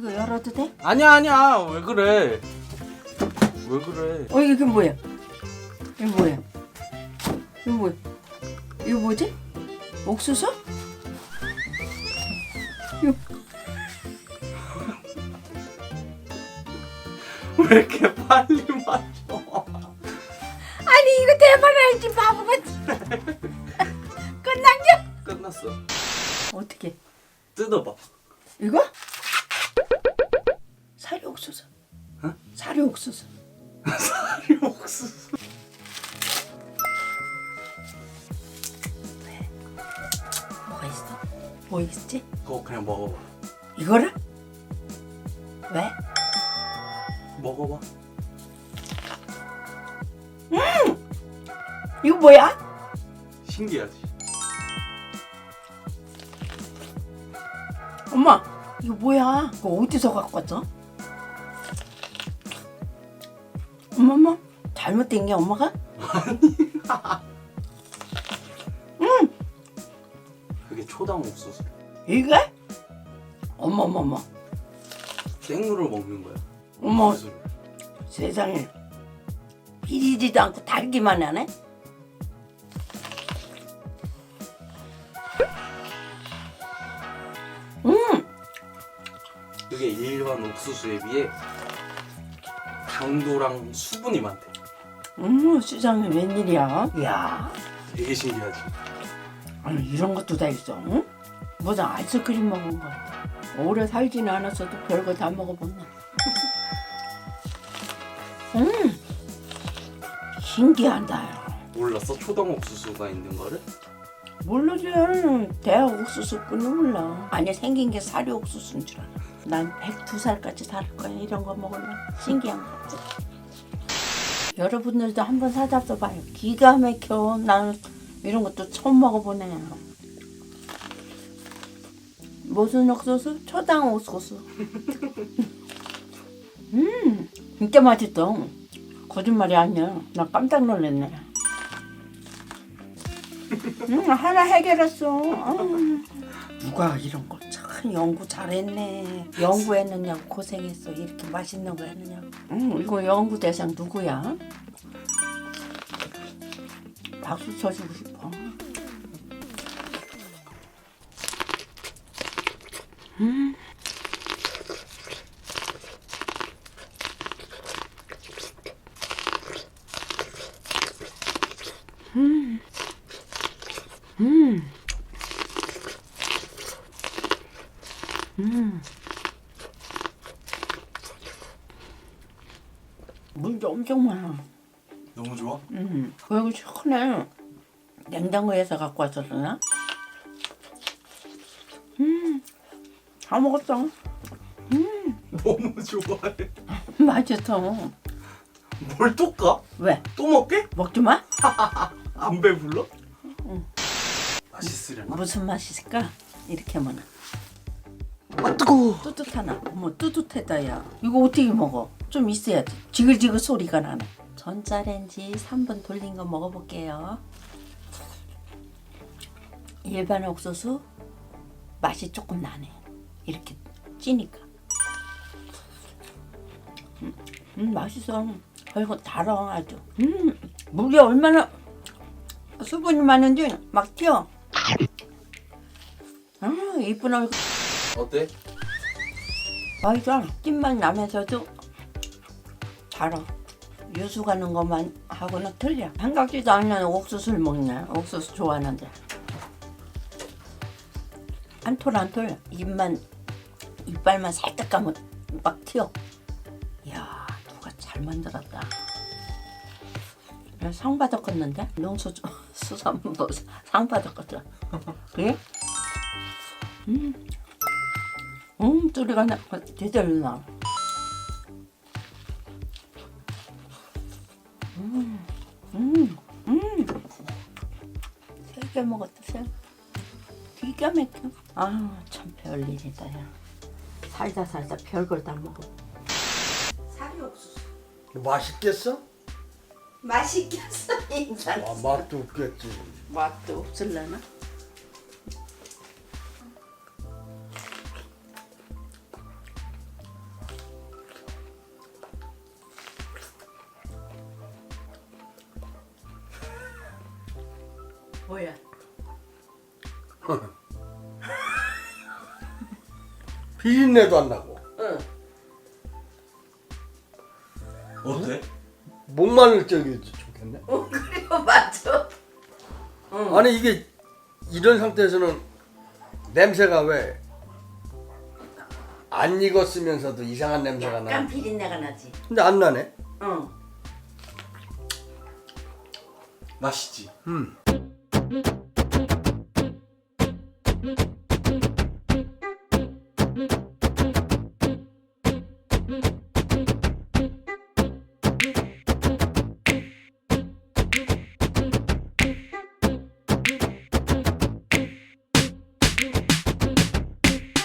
이거 열어도 돼? 아니야 아니야 왜 그래 왜 그래 어 이게 뭐야? 이거 뭐야? 이거 뭐야? 이거 뭐지? 옥수수? 이거 왜 이렇게 빨리 맞춰 아니 이거 대박이지 바보같이 끝났냐? 끝났어 어떻게? 뜯어봐 이거? 사리 옥수수 뭐가 있어? 뭐 있지? 그거 그냥 먹어봐 이거를? 왜? 먹어봐 이거 뭐야? 신기하지 엄마 이거 뭐야? 이거 어디서 갖고 왔어? 엄마 엄마 잘못된 게 엄마가? 그게 초당 옥수수 이게? 어머 어머 어머 생으로 먹는 거야 어머 옥수수를. 세상에 비리지도 않고 달기만 하네? 음 그게 일반 옥수수에 비해 당도랑 수분이 많대. 어머 세상에 웬일이야? 이야. 되게 신기하지. 아니 이런 것도 다 있어 응? 무슨 아이스크림 먹은 거. 오래 살지는 않았어도 별거 다 먹어봤네 음 신기하다. 몰랐어? 초당 옥수수가 있는 거를? 모르지 대학 옥수수 뿐이 몰라. 아니 생긴 게 사료 옥수수인 줄 알아 난 102살까지 살 거야. 이런 거 먹으면 신기한 거. 여러분들도 한번 사잡숴 봐요. 기가 막혀. 나는 이런 것도 처음 먹어보네 무슨 옥수수? 초당 옥수수. 음 진짜 맛있어. 거짓말이 아니야. 나 깜짝 놀랐네. 응, 하나 해결했어. 음. 누가 이런 걸참 연구 잘했네. 연구했느냐고 고생했어. 이렇게 맛있는 거 했느냐고. 응, 이거 연구 대상 누구야? 박수 쳐주고 싶어. 음. 물도 엄청 많아. 너무 좋아? 음, 여기 시원해. 냉장고에서 갖고 왔었나? 음, 다 먹었어. 너무 좋아해 맛있어. 뭘 또 까? 왜? 또 먹게? 먹지 마? 안 배불러? 맛있으려나? 무슨 맛이실까? 이렇게 하면 아 뜨거워 뜨뜻하나? 어머 뜨뜻하다 야. 이거 어떻게 먹어? 좀 있어야지. 지글지글 소리가 나네. 전자레인지 3분 돌린 거 먹어볼게요. 일반 옥수수 맛이 조금 나네. 이렇게 찌니까. 음, 음 맛있어. 그리고 달아 아주. 음 물이 얼마나 수분이 많은지 막 튀어. 아 이쁜 얼굴. 어때? 맛있어. 찐맛 나면서도 달아. 유수 가는 것만 하고는 틀려. 생각지도 않는 옥수수를 먹네. 옥수수 좋아하는데. 한톨한톨 입만 이빨만 살짝 감으면 막 튀어. 이야 누가 잘 만들었다. 상 받았겠는데? 농수 수산부 상 받았거든. 그래? 음, 음 소리가 나 제대로 나. 음, 음, 음. 세개 먹었다, 세. 기가 막혀. 아, 참 별일이다, 야. 살다 살다 별걸 다 먹어. 사리 옥수수. 맛있겠어? 맛있겠어, 인간. 아, 맛도 없겠지. 맛도 없을려나? 뭐야? 비린내도 안 나고 응. 어때? 목마를 적이 좋겠네. 어 그래요 맞죠? 응. 아니 이게 이런 상태에서는 냄새가 왜 안 익었으면서도 이상한 냄새가 약간 나. 비린내가 나지. 근데 안 나네. 응. 맛있지. 음. Thank you.